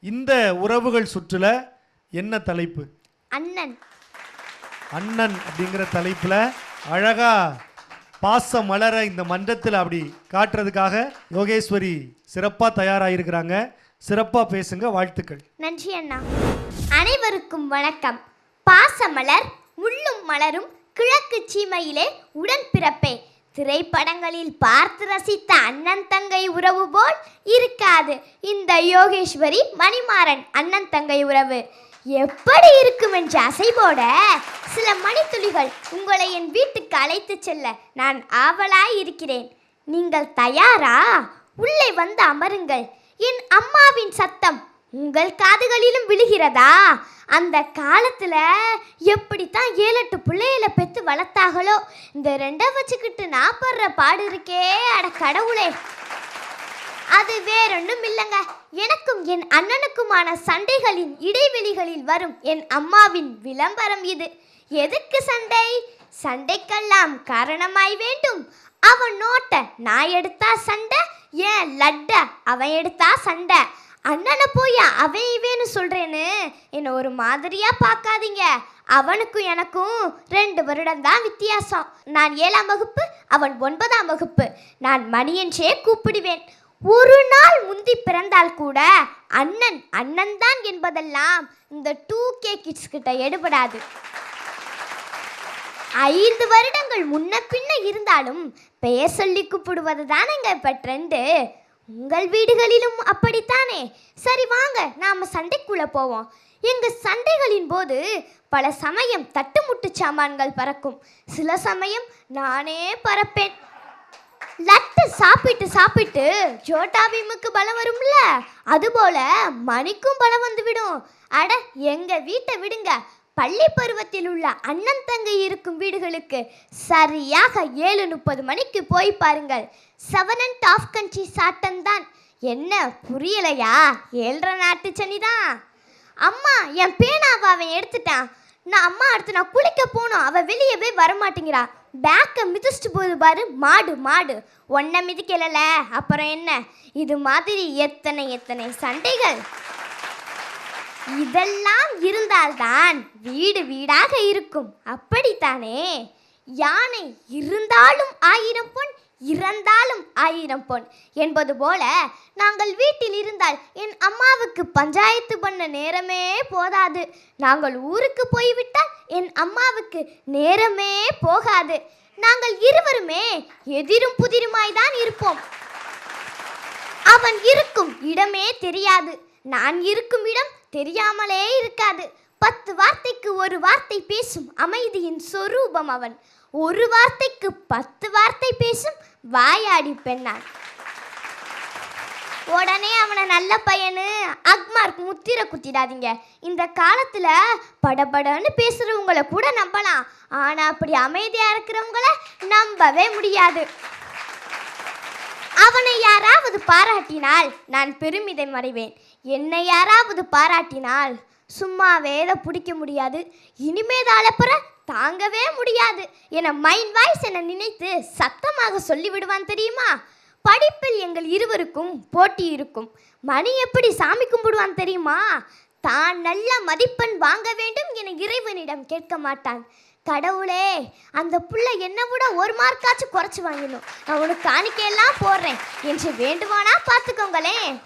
இந்த உறவுகள் சுற்றுல என்ன தலைப்பு? அண்ணன். அண்ணன் அப்படிங்கிற தலைப்புல அழகா பாச மலர இந்த மன்றத்தில் அப்படி காட்டுறதுக்காக யோகேஸ்வரி சிறப்பாக தயாராகிருக்கிறாங்க சிறப்பாக பேசுங்க வாழ்த்துக்கள். நன்றி அண்ணா. அனைவருக்கும் வணக்கம். பாசமலர் முள்ளும் மலரும் கிழக்கு சீமையிலே உடன்பிறப்பே. திரைப்படங்களில் பார்த்து ரசித்த அண்ணன் தங்கை உறவு போல் இருக்காது. இந்த யோகேஸ்வரி மணிமாறன் அண்ணன் தங்கை உறவு. எப்படி இருக்கும் என்ற அசைபோட சில மணித்துளிகள் உங்களை என் வீட்டுக்கு அழைத்து செல்ல நான் ஆவலாய் இருக்கிறேன். நீங்கள் தயாரா? உள்ளே வந்து அமருங்கள். என் அம்மாவின் சத்தம் உங்கள் காதுகளிலும் விழுகிறதா? அந்த காலத்தில் எப்படித்தான் ஏழு எட்டு பிள்ளைகளை பெற்று வளர்த்தாங்களோ இந்த ரெண்டை வச்சுக்கிட்டு நான் படுற பாடு இருக்கே அட கடவுளே. அது வேறொன்றும் இல்லைங்க. எனக்கும் என் அண்ணனுக்குமான சண்டைகளின் இடைவெளிகளில் வரும் என் அம்மாவின் விளம்பரம் இது. எதுக்கு சண்டை? சண்டைக்கெல்லாம் காரணமாய் வேண்டும். அவன் நோட்ட நான் எடுத்தா சண்டை ஏன் லட்ட அவன் எடுத்தா சண்டை. அண்ணனை போய் அவன் இவேன்னு சொல்கிறேன்னு என்னை ஒரு மாதிரியாக பார்க்காதீங்க. அவனுக்கும் எனக்கும் ரெண்டு வருடம் தான் வித்தியாசம். நான் ஏழாம் வகுப்பு அவன் ஒன்பதாம் வகுப்பு. நான் மணி கூப்பிடுவேன். ஒரு நாள் முந்தி பிறந்தால் கூட அண்ணன் அண்ணன் தான் என்பதெல்லாம் இந்த டூ கே கிட்ஸ் கிட்ட எடுபடாது. ஐந்து வருடங்கள் முன்ன பின்ன இருந்தாலும் பெயர் சொல்லி கூப்பிடுவது தானேங்க இப்போ ட்ரெண்டு உங்கள் வீடுகளிலும் அப்படித்தானே? சரி வாங்க நாம சண்டைக்குள்ள போவோம். எங்க சண்டைகளின் போது பல சமயம் தட்டுமுட்டு சாமான்கள் பறக்கும். சில சமயம் நானே பறப்பேன். லட்டு சாப்பிட்டு சாப்பிட்டு ஜோட்டா பீமுக்கு பலம் வரும்ல? அதுபோல மணிக்கும் பலம் வந்துவிடும். அட எங்க வீட்டை விடுங்க. பள்ளி பருவத்தில் உள்ள அண்ணன் தங்கை இருக்கும் வீடுகளுக்கு சரியாக ஏழு முப்பது மணிக்கு போய் பாருங்கள். செவன் அண்ட் ஆஃப் கண்ட்ரி சாட்டன் தான். என்ன புரியலையா? ஏழ்ற நாட்டு சனிதான் அம்மா என் பேனாவை அவன் எடுத்துட்டான். நான் அம்மா அடுத்து நான் குளிக்க போகணும் அவ வெளியவே வரமாட்டேங்கிறா. பேக்கை மிதிச்சிட்டு போகுது பாரு. மாடு மாடு. ஒன்றை மிதிக்கலல. அப்புறம் என்ன? இது மாதிரி எத்தனை எத்தனை சண்டைகள்? இதெல்லாம் இருந்தால்தான் வீடு வீடாக இருக்கும். அப்படித்தானே? யானை இருந்தாலும் ஆயிரம் பொன் இறந்தாலும் ஆயிரம் பொன். என்பது போல நாங்கள் வீட்டில் இருந்தால் என் அம்மாவுக்கு பஞ்சாயத்து பண்ண நேரமே போதாது. நாங்கள் ஊருக்கு போய்விட்டால் என் அம்மாவுக்கு நேரமே போகாது. நாங்கள் இருவருமே எதிரும் புதிருமாய்தான் இருப்போம். அவன் இருக்கும் இடமே தெரியாது. நான் இருக்கும் இடம் தெரியாமலே இருக்காது. பத்து வார்த்தைக்கு ஒரு வார்த்தை பேசும் அமைதியின் சொரூபம் அவன். ஒரு வார்த்தைக்கு பத்து வார்த்தை பேசும் வாயாடி பெண்ணான். உடனே அவனை நல்ல பையனு அக்மார்க் முத்திர குத்திடாதீங்க. இந்த காலத்தில் படபடன்னு பேசுகிறவங்களை கூட நம்பலாம். ஆனால் அப்படி அமைதியாக இருக்கிறவங்கள நம்பவே முடியாது. அவனை யாராவது பாராட்டினால் நான் பெருமிதம் அடைவேன். என்னை யாராவது பாராட்டினால் சும்மா வேத பிடிக்க முடியாது. இனிமேத அலப்புற தாங்கவே முடியாது என மைண்ட் வாய்ஸ் என நினைத்து சத்தமாக சொல்லிவிடுவான் தெரியுமா? படிப்பில் எங்கள் இருவருக்கும் போட்டி இருக்கும். மணி எப்படி சாமி கும்பிடுவான் தெரியுமா? தான் நல்ல மதிப்பெண் வாங்க வேண்டும் என இறைவனிடம் கேட்க மாட்டான். கடவுளே அந்த புள்ள என்னை விட ஒரு மார்க்காச்சும் குறைச்சி வாங்கினோம். நான் உனக்கு காணிக்கையெல்லாம் போடுறேன். என்று வேண்டுமானா பார்த்துக்கோங்களேன்.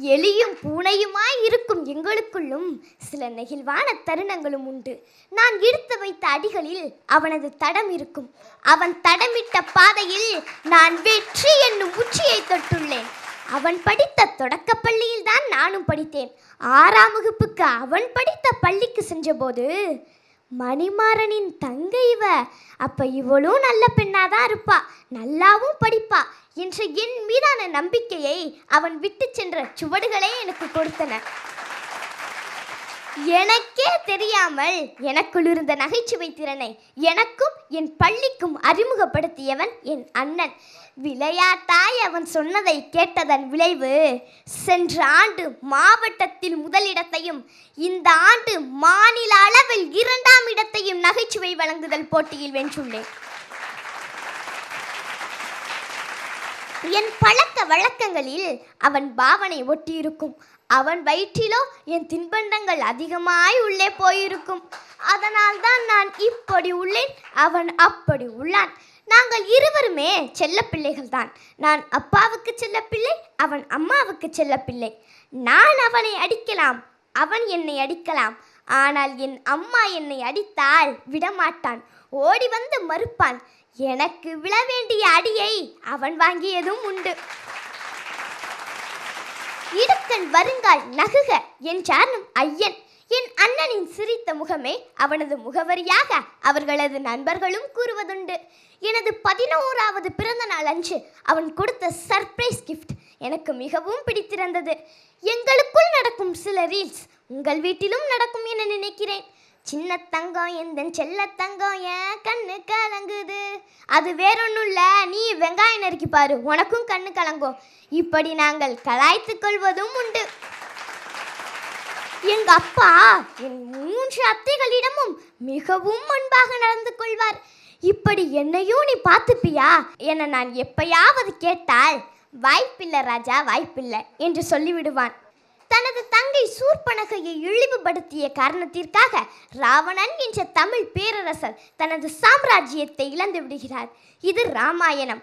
எலியும் பூனையுமாய் இருக்கும் எங்களுக்குள்ளும் சில நெகிழ்வான தருணங்களும் உண்டு. நான் இழுத்து வைத்த அடிகளில் அவனது தடம் இருக்கும். அவன் தடமிட்ட பாதையில் நான் வெற்றி என்னும் உச்சியை தொட்டுள்ளேன். அவன் படித்த தொடக்க பள்ளியில் தான் நானும் படித்தேன். ஆறாம் வகுப்புக்கு அவன் படித்த பள்ளிக்கு சென்றபோது மணிமாறனின் தங்கை இவ. அப்ப இவளும் நல்ல பெண்ணாதான் இருப்பா. நல்லாவும் படிப்பா. என்ற என் மீதான நம்பிக்கையை அவன் விட்டு சென்ற சுவடுகளே எனக்கு கொடுத்தன. எனக்கே தெரியாமல் எனக்குள் இருந்த நகைச்சுவை திறனை எனக்கும் என் பள்ளிக்கும் அறிமுகப்படுத்தியவன் என் அண்ணன். விளையாட்டாய் அவன் சொன்னதை கேட்டதன் விளைவு சென்ற ஆண்டு மாவட்டத்தில் முதலிடத்தையும் இந்த ஆண்டு மாநில அளவில் இரண்டாம் இடத்தையும் நகைச்சுவை வழங்குதல் போட்டியில் வென்றுள்ளேன். என் பழக்க வழக்கங்களில் அவன் பாவனை ஒட்டியிருக்கும். அவன் வயிற்றிலோ என் தின்பண்டங்கள் அதிகமாய் உள்ளே போயிருக்கும். அதனால்தான் நான் இப்படி உள்ளேன் அவன் அப்படி உள்ளான். நாங்கள் இருவருமே செல்ல பிள்ளைகள்தான் நான் அப்பாவுக்கு செல்லப்பிள்ளை அவன் அம்மாவுக்கு செல்ல பிள்ளை நான் அவனை அடிக்கலாம் அவன் என்னை அடிக்கலாம். ஆனால் என் அம்மா என்னை அடித்தால் விடமாட்டான் ஓடி வந்து மறுப்பான். எனக்கு விழ வேண்டிய அடியை அவன் வாங்கியதும் உண்டு. இடுக்கன் வருங்கால் நகுக என்றார் நம் ஐயன். என் அண்ணனின் சிரித்த முகமே அவனது முகவரியாக அவர்களது நண்பர்களும் கூறுவதுண்டு. எனது பதினோராவது பிறந்த நாள் அன்று அவன் கொடுத்த சர்ப்ரைஸ் கிஃப்ட் எனக்கு மிகவும் பிடித்திருந்தது. எங்களுக்குள் நடக்கும் சில ரீல்ஸ் உங்கள் வீட்டிலும் நடக்கும் என நினைக்கிறேன். சின்ன தங்கம் எந்த செல்ல தங்கம் என் கண்ணு கலங்குது. அது வேறொன்னும் இல்லை நீ வெங்காயம் நறுக்கி பாரு உனக்கும் கண்ணு கலங்கும். இப்படி நாங்கள் கலாய்த்து கொள்வதும் உண்டு. எங்க அப்பா என் மூன்று அத்தைகளிடமும் மிகவும் அன்பாக நடந்து கொள்வார். இப்படி என்னையும் நீ பார்த்துப்பியா? என நான் எப்பயாவது கேட்டால் வாய்ப்பில்லை ராஜா வாய்ப்பில்லை என்று சொல்லிவிடுவான். தனது தங்கை சூர்பனகையை இழிவுபடுத்திய காரணத்திற்காக ராவணன் என்ற தமிழ் பேரரசர் தனது சாம்ராஜ்யத்தை இழந்து விடுகிறார். இது ராமாயணம்.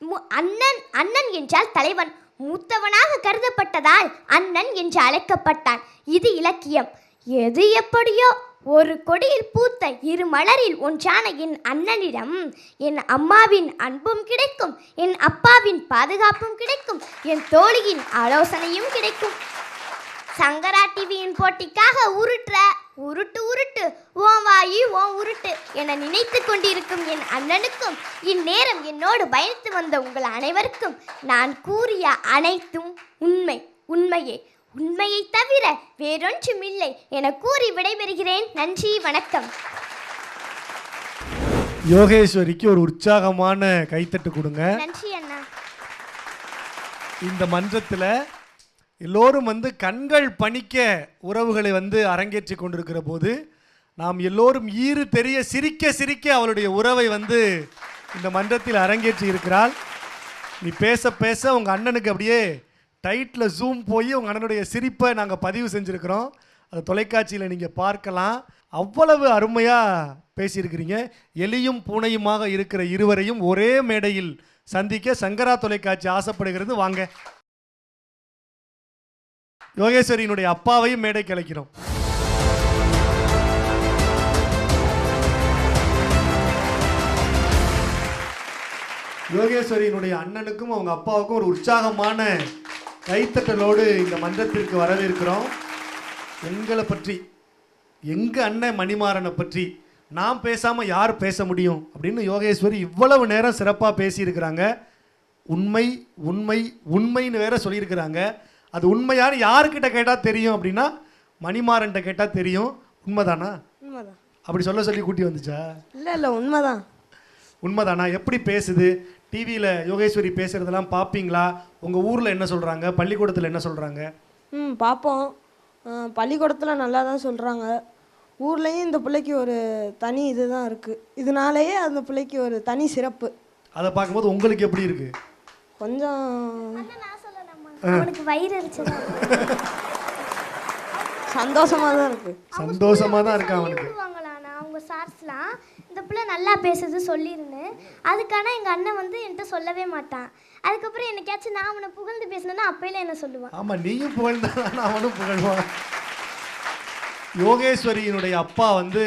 மு- அண்ணன் அண்ணன் என்றால் தலைவன். மூத்தவனாக கருதப்பட்டதால் அண்ணன் என்று அழைக்கப்பட்டான். இது இலக்கியம். எது எப்படியோ ஒரு கொடியில் பூத்த இரு மலரில் ஒன்றான என் அண்ணனிடம் என் அம்மாவின் அன்பும் கிடைக்கும் என் அப்பாவின் பாதுகாப்பும் கிடைக்கும் என் தோழியின் ஆலோசனையும் கிடைக்கும். சங்கரா டிவியின் போட்டிக்காக உருட்டுற உருட்டு உருட்டு ஓ வாயி ஓ உருட்டு என நினைத்து கொண்டிருக்கும் என் அண்ணனுக்கும் இந்நேரம் என்னோடு பயணித்து வந்த உங்கள் அனைவருக்கும் நான் கூறிய அனைத்தும் உண்மை உண்மையே. உண்மையை தவிர வேறொன்றும் இல்லை என கூறி விடைபெறுகிறேன். நன்றி வணக்கம். யோகேஸ்வரிக்கு ஒரு உற்சாகமான கைத்தட்டு கொடுங்க. நன்றி அண்ணா. இந்த மன்றத்தில் எல்லோரும் வந்து கண்கள் பணிக்க உறவுகளை வந்து அரங்கேற்றி கொண்டிருக்கிற போது நாம் எல்லோரும் ஈறு தெரிய சிரிக்க சிரிக்க அவளுடைய உறவை வந்து இந்த மன்றத்தில் அரங்கேற்றி இருக்கிறாள். நீ பேச பேச உங்கள் அண்ணனுக்கு அப்படியே டைட்டில் ஜூம் போய் உங்கள் அண்ணனுடைய சிரிப்பை நாங்கள் பதிவு செஞ்சுருக்கிறோம். அதை தொலைக்காட்சியில் நீங்கள் பார்க்கலாம். அவ்வளவு அருமையாக பேசியிருக்கிறீங்க. எலியும் பூனையுமாக இருக்கிற இருவரையும் ஒரே மேடையில் சந்திக்க சங்கரா தொலைக்காட்சி ஆசைப்படுகிறது. வாங்க. யோகேஸ்வரியினுடைய அப்பாவையும் மேடை அழைக்கிறோம். யோகேஸ்வரியினுடைய அண்ணனுக்கும் அவங்க அப்பாவுக்கும் ஒரு உற்சாகமான கைத்தட்டலோடு இந்த மன்றத்திற்கு வரவேற்கிறோம். எங்களை பற்றி எங்கள் அண்ணன் மணிமாறனை பற்றி நான் பேசாமல் யார் பேச முடியும் அப்படின்னு யோகேஸ்வரி இவ்வளவு நேரம் சிறப்பாக பேசியிருக்கிறாங்க. உண்மை உண்மை உண்மைன்னு வேற சொல்லியிருக்கிறாங்க. அது உண்மையான்னு யாருக்கிட்ட கேட்டால் தெரியும் அப்படின்னா மணிமாறன்ட்ட கேட்டால் தெரியும். உண்மைதானா? உண்மைதான். அப்படி சொல்ல சொல்லி கூட்டி வந்துச்சா? இல்லை இல்லை உண்மைதான். உண்மைதானா? எப்படி பேசுது? டிவியில் யோகேஸ்வரி பேசுறதெல்லாம் பார்ப்பீங்களா உங்கள் ஊரில் என்ன சொல்கிறாங்க பள்ளிக்கூடத்தில் என்ன சொல்கிறாங்க ம் பார்ப்போம் பள்ளிக்கூடத்தில் நல்லா தான் சொல்கிறாங்க ஊர்லேயும் இந்த பிள்ளைக்கு ஒரு தனி இதுதான் இருக்குது இதனாலேயே அந்த பிள்ளைக்கு ஒரு தனி சிறப்பு. அதை பார்க்கும்போது உங்களுக்கு எப்படி இருக்கு? கொஞ்சம் அவனுக்கு வயிறு எரிச்சலா சந்தோஷமாக தான் இருக்குது சந்தோஷமா தான் இருக்கான் அவனுக்கு? விடுவாங்களாண்ணா அவங்க சார்ஸ்லாம். இந்த பிள்ளை நல்லா பேசுது சொல்லியிருந்தேன் அதுக்கான எங்கள் அண்ணன் வந்து என்கிட்ட சொல்லவே மாட்டான். அதுக்கப்புறம் என்னைக்காச்சும் நான் அவனை புகழ்ந்து பேசினேன்னா அப்பையில என்ன சொல்லுவான்? ஆமா நீயும் புகழ்ந்தான் அவனும் புகழ்வான். யோகேஸ்வரியினுடைய அப்பா வந்து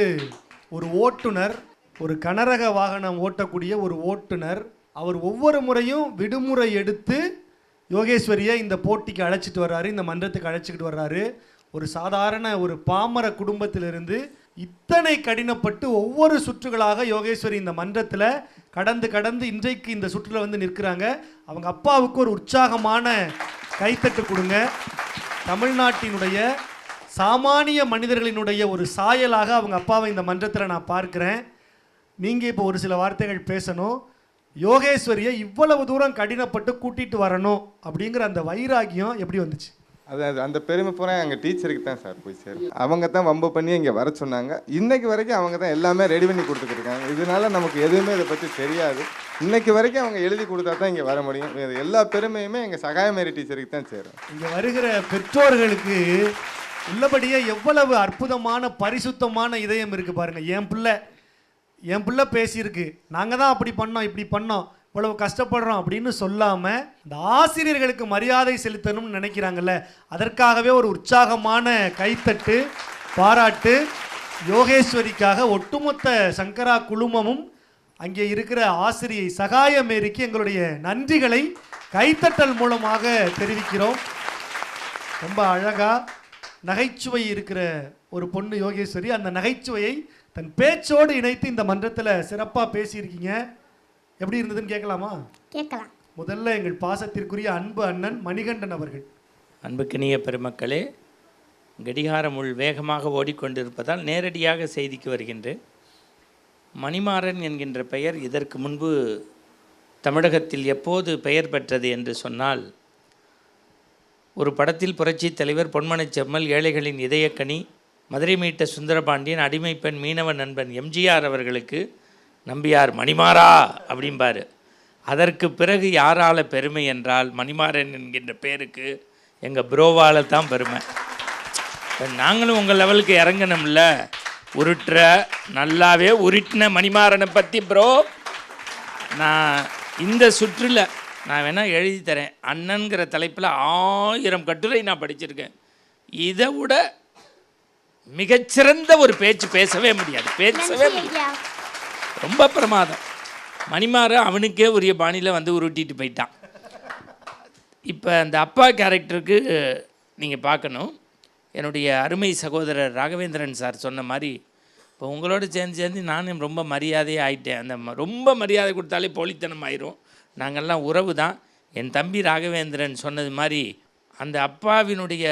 ஒரு ஓட்டுநர் ஒரு கனரக வாகனம் ஓட்டக்கூடிய ஒரு ஓட்டுநர். அவர் ஒவ்வொரு முறையும் விடுமுறை எடுத்து யோகேஸ்வரியை இந்த போட்டிக்கு அழைச்சிட்டு வர்றாரு இந்த மன்றத்துக்கு அழைச்சிக்கிட்டு வர்றாரு. ஒரு சாதாரண ஒரு பாமர குடும்பத்திலிருந்து இத்தனை கடினப்பட்டு ஒவ்வொரு சுற்றுகளாக யோகேஸ்வரி இந்த மன்றத்தில் கடந்து கடந்து இன்றைக்கு இந்த சுற்றுல வந்து நிற்கிறாங்க. அவங்க அப்பாவுக்கு ஒரு உற்சாகமான கைத்தட்டு கொடுங்க. தமிழ்நாட்டினுடைய சாமானிய மனிதர்களினுடைய ஒரு சாயலாக அவங்க அப்பாவை இந்த மன்றத்தில் நான் பார்க்குறேன். நீங்கள் இப்போ ஒரு சில வார்த்தைகள் பேசணும். யோகேஸ்வரியை இவ்வளவு தூரம் கடினப்பட்டு கூட்டிட்டு வரணும் அப்படிங்கிற அந்த வைராகியம் எப்படி வந்துச்சு? அது அது அந்த பெருமை பூரா எங்கள் டீச்சருக்கு தான் சார் போய் சேரும். அவங்க தான் வம்பு பண்ணி இங்கே வர சொன்னாங்க. இன்னைக்கு வரைக்கும் அவங்க தான் எல்லாமே ரெடி பண்ணி கொடுத்துருக்காங்க இதனால நமக்கு எதுவுமே இதை பற்றி தெரியாது. இன்னைக்கு வரைக்கும் அவங்க எழுதி கொடுத்தா தான் இங்கே வர முடியும். இது எல்லா பெருமையுமே எங்கள் சகாயமேரி டீச்சருக்கு தான் சேரும். இங்கே வருகிற பெற்றோர்களுக்கு உள்ளபடியே எவ்வளவு அற்புதமான பரிசுத்தமான இதயம் இருக்கு பாருங்க. என் பிள்ளை என் பிள்ளை பேசியிருக்கு. நாங்கள் தான் அப்படி பண்ணோம் இப்படி பண்ணோம் இவ்வளவு கஷ்டப்படுறோம் அப்படின்னு சொல்லாமல் இந்த ஆசிரியர்களுக்கு மரியாதை செலுத்தணும்னு நினைக்கிறாங்கல்ல அதற்காகவே ஒரு உற்சாகமான கைத்தட்டு பாராட்டு யோகேஸ்வரிக்காக ஒட்டுமொத்த சங்கரா குழுமமும் அங்கே இருக்கிற ஆசிரியை சகாய மேரிக்கு எங்களுடைய நன்றிகளை கைத்தட்டல் மூலமாக தெரிவிக்கிறோம். ரொம்ப அழகாக நகைச்சுவை இருக்கிற ஒரு பொண்ணு யோகேஸ்வரி அந்த நகைச்சுவையை தன் பேச்சோடு இணைத்து இந்த மன்றத்தில் சிறப்பாக பேசியிருக்கீங்க. எப்படி இருந்ததுன்னு கேட்கலாமா? கேட்கலாம். முதல்ல எங்கள் பாசத்திற்குரிய அன்பு அண்ணன் மணிகண்டன் அவர்கள். அன்புக்கினிய பெருமக்களே கடிகாரம் உள் வேகமாக ஓடிக்கொண்டிருப்பதால் நேரடியாக செய்திக்கு வருகின்றேன். மணிமாறன் என்கின்ற பெயர் இதற்கு முன்பு தமிழகத்தில் எப்போது பெயர் பெற்றது என்று சொன்னால் ஒரு படத்தில் புரட்சித் தலைவர் பொன்மனச் செம்மல் ஏழைகளின் இதயக்கனி மதுரை மீட்ட சுந்தரபாண்டியன் அடிமை பெண் மீனவ நண்பன் எம்ஜிஆர் அவர்களுக்கு நம்பியார் மணிமாறா! அப்படிம்பார். அதற்கு பிறகு யாரால பெருமை என்றால் மணிமாறன் என்கின்ற பேருக்கு எங்கள் ப்ரோவால் தான் பெருமை. நாங்களும் உங்கள் லெவலுக்கு இறங்கணும்ல. உருட்டுற நல்லாவே உருட்டின மணிமாறனை பற்றி ப்ரோ நான் இந்த சுற்றில் நான் வேணால் எழுதி தரேன். அண்ணன்கிற தலைப்பில் ஆயிரம் கட்டுரை நான் படிச்சிருக்கேன். இதை விட மிகச்சிறந்த ஒரு பேச்சு பேசவே முடியாது. பேசவே முடியாது. ரொம்ப பிரமாதம். மணிமாறு அவனுக்கே உரிய பாணியில் வந்து உருட்டிட்டு போயிட்டான். இப்போ அந்த அப்பா கேரக்டருக்கு நீங்கள் பார்க்கணும். என்னுடைய அருமை சகோதரர் ராகவேந்திரன் சார் சொன்ன மாதிரி இப்போ உங்களோட சேர்ந்து சேர்ந்து நானும் ரொம்ப மரியாதையே ஆயிட்டேன். அந்த ரொம்ப மரியாதை கொடுத்தாலே போலித்தனம் ஆயிரும் நாங்கள்லாம் உறவு தான் என் தம்பி ராகவேந்திரன் சொன்னது மாதிரி அந்த அப்பாவினுடைய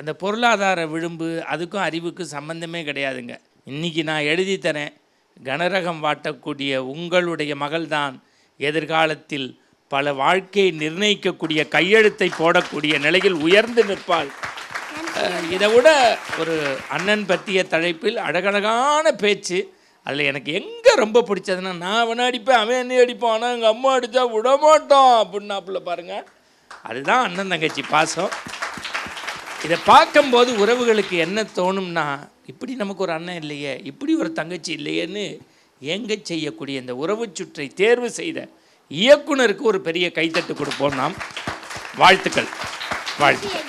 அந்த பொருளாதார விளிம்பு அதுக்கும் அறிவுக்கும் சம்பந்தமே கிடையாதுங்க. இன்றைக்கி நான் எழுதி தரேன். கனரகம் வாட்டக்கூடிய உங்களுடைய மகள்தான் எதிர்காலத்தில் பல வாழ்க்கையை நிர்ணயிக்கக்கூடிய கையெழுத்தை போடக்கூடிய நிலையில் உயர்ந்து நிற்பாள். இதை விட ஒரு அண்ணன் பற்றிய தலைப்பில் அழகழகான பேச்சு. அதில் எனக்கு எங்கே ரொம்ப பிடிச்சதுன்னா நான் அவனை அடிப்பேன் அவன் என்னை அடிப்பான் ஆனால் எங்கள் அம்மா அடித்தா விட மாட்டான் அப்படின்னாப்புல பாருங்கள் அதுதான் அண்ணன் தங்கச்சி பாசம். இதை பார்க்கும்போது உறவுகளுக்கு என்ன தோணும்னா இப்படி நமக்கு ஒரு அண்ணன் இல்லையே இப்படி ஒரு தங்கச்சி இல்லையேன்னு ஏங்க செய்யக்கூடிய இந்த உறவு சுற்றை தேர்வு செய்த இயக்குனருக்கு ஒரு பெரிய கைத்தட்டு கொடுப்போம் நாம். வாழ்த்துக்கள். வாழ்த்துக்கள்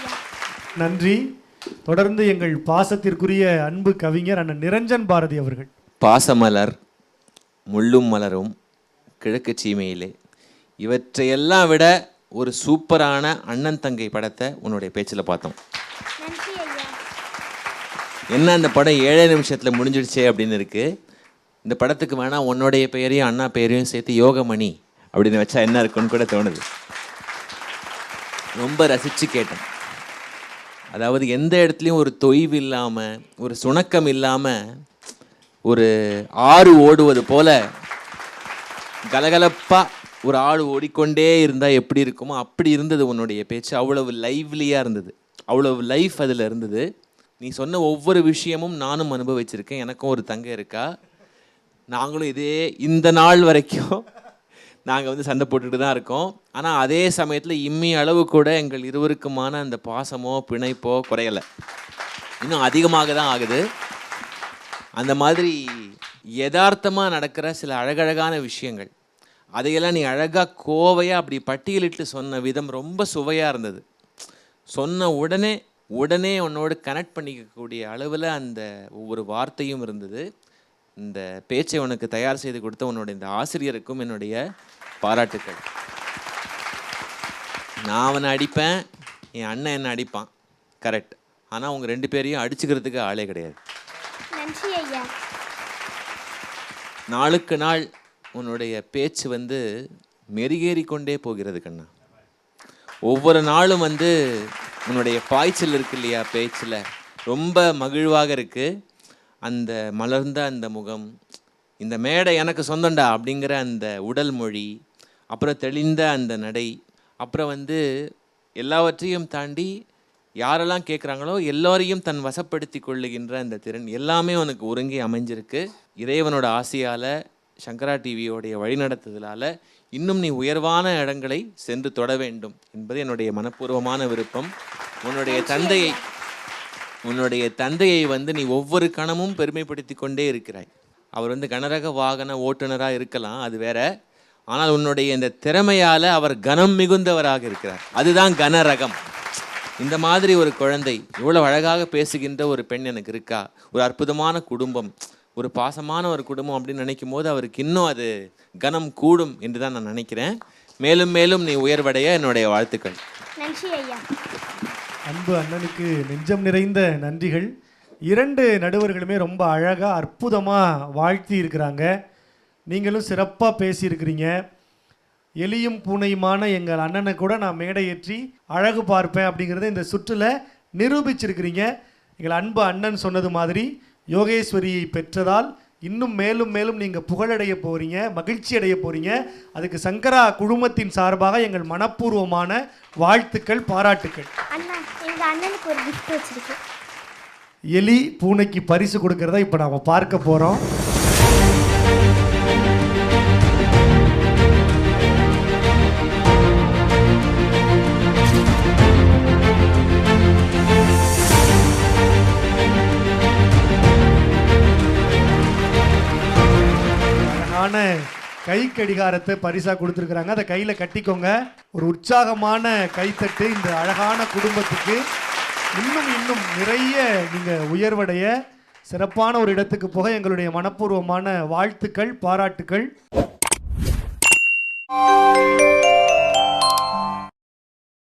நன்றி. தொடர்ந்து எங்கள் பாசத்திற்குரிய அன்பு கவிஞர் அண்ணன் நிரஞ்சன் பாரதி அவர்கள். பாசமலர் முள்ளும் மலரும் கிழக்கு சீமையிலே. இவற்றையெல்லாம் விட ஒரு சூப்பரான அண்ணன் தங்கை படத்தை உன்னுடைய பேச்சில் பார்த்தோம். என்ன அந்த படம் ஏழே நிமிஷத்தில் முடிஞ்சிடுச்சே அப்படின்னு இருக்கு. இந்த படத்துக்கு வேணால் உன்னுடைய பெயரையும் அண்ணா பெயரையும் சேர்த்து யோகமணி அப்படின்னு வச்சா என்ன இருக்குன்னு கூட தோணுது. ரொம்ப ரசித்து கேட்டேன். அதாவது எந்த இடத்துலையும் ஒரு தொய்வு இல்லாமல் ஒரு சுணக்கம் இல்லாமல் ஒரு ஆறு ஓடுவது போல கலகலப்பாக ஒரு ஆள் ஓடிக்கொண்டே இருந்தால் எப்படி இருக்குமோ அப்படி இருந்தது உன்னுடைய பேச்சு. அவ்வளவு லைவ்லியாக இருந்தது. அவ்வளவு லைஃப் அதில் இருந்தது. நீ சொன்ன ஒவ்வொரு விஷயமும் நானும் அனுபவிச்சிருக்கேன். எனக்கும் ஒரு தங்கை இருக்கா? நாங்களும் இதே இந்த நாள் வரைக்கும் நாங்கள் வந்து சண்டை போட்டுட்டு தான் இருக்கோம். ஆனால் அதே சமயத்தில் இம்மி அளவு கூட எங்கள் இருவருக்குமான அந்த பாசமோ பிணைப்போ குறையலை. இன்னும் அதிகமாக தான் ஆகுது. அந்த மாதிரி யதார்த்தமாக நடக்கிற சில அழகழகான விஷயங்கள். அதையெல்லாம் நீ அழகாக கோவையாக அப்படி பட்டியலிட்டு சொன்ன விதம் ரொம்ப சுவையாக இருந்தது. சொன்ன உடனே உடனே உன்னோடு கனெக்ட் பண்ணிக்கக்கூடிய அளவில் அந்த ஒவ்வொரு வார்த்தையும் இருந்தது. இந்த பேச்சை உனக்கு தயார் செய்து கொடுத்த உன்னோட இந்த ஆசிரியருக்கும் என்னுடைய பாராட்டுக்கள். நான் அவனை அடிப்பேன் என் அண்ணன் என்ன அடிப்பான். கரெக்ட் ஆனால் அவங்க ரெண்டு பேரையும் அடிச்சுக்கிறதுக்கு ஆளே கிடையாது. நாளுக்கு நாள் உன்னுடைய பேச்சு வந்து மெருகேறி கொண்டே போகிறது கண்ணா. ஒவ்வொரு நாளும் வந்து உன்னுடைய பாய்ச்சல் இருக்கு இல்லையா பேச்சில்? ரொம்ப மகிழ்வாக இருக்குது அந்த மலர்ந்த அந்த முகம் இந்த மேடை எனக்கு சொந்தண்டா அப்படிங்கிற அந்த உடல் மொழி அப்புறம் தெளிந்த அந்த நடை அப்புறம் வந்து எல்லாவற்றையும் தாண்டி யாரெல்லாம் கேட்குறாங்களோ எல்லோரையும் தன் வசப்படுத்தி கொள்ளுகின்ற அந்த திறன் எல்லாமே உனக்கு ஒருங்கி அமைஞ்சிருக்கு. இறைவனோட ஆசையால் சங்கரா டிவியோடைய வழிநடத்துதலால் இன்னும் நீ உயர்வான இடங்களை சென்று தொட வேண்டும் என்பது என்னுடைய மனப்பூர்வமான விருப்பம். உன்னுடைய தந்தையை உன்னுடைய தந்தையை வந்து நீ ஒவ்வொரு கணமும் பெருமைப்படுத்தி கொண்டே இருக்கிறாய். அவர் வந்து கனரக வாகன ஓட்டுநராக இருக்கலாம் அது வேற. ஆனால் உன்னுடைய இந்த திறமையால் அவர் கனம் மிகுந்தவராக இருக்கிறார். அதுதான் கனரகம். இந்த மாதிரி ஒரு குழந்தை இவ்வளவு அழகாக பேசுகின்ற ஒரு பெண் எனக்கு இருக்கா? ஒரு அற்புதமான குடும்பம். ஒரு பாசமான ஒரு குடும்பம் அப்படின்னு நினைக்கும் போது அவருக்கு இன்னும் அது கனம் கூடும் என்று தான் நான் நினைக்கிறேன். மேலும் மேலும் நீ உயர்வடைய என்னுடைய வாழ்த்துக்கள். நன்றி ஐயா. அன்பு அண்ணனுக்கு நெஞ்சம் நிறைந்த நன்றிகள். இரண்டு நடுவர்களுமே ரொம்ப அழகாக அற்புதமாக வாழ்த்தி இருக்கிறாங்க. நீங்களும் சிறப்பாக பேசியிருக்கிறீங்க. எலியும் பூனையுமான எங்கள் அண்ணனை கூட நான் மேடையேற்றி அழகு பார்ப்பேன் அப்படிங்கிறத இந்த சுற்றில் நிரூபிச்சிருக்கிறீங்க. எங்கள் அன்பு அண்ணன் சொன்னது மாதிரி யோகேஸ்வரியை பெற்றதால் இன்னும் மேலும் மேலும் நீங்கள் புகழடைய போகிறீங்க மகிழ்ச்சி அடைய போகிறீங்க அதுக்கு சங்கரா குழுமத்தின் சார்பாக எங்கள் மனப்பூர்வமான வாழ்த்துக்கள் பாராட்டுக்கள். எலி பூனைக்கு பரிசு கொடுக்கறத இப்போ நாம் பார்க்க போகிறோம் கை கடிகாரத்தை பரிசாக கொடுத்துருக்குறாங்க. அதை கையில் கட்டிக்கோங்க. ஒரு உற்சாகமான கைத்தட்டு இந்த அழகான குடும்பத்துக்கு. இன்னும் இன்னும் நிறைய நீங்கள் உயர்வடைய சிறப்பான ஒரு இடத்துக்கு போக எங்களுடைய மனப்பூர்வமான வாழ்த்துக்கள் பாராட்டுக்கள்.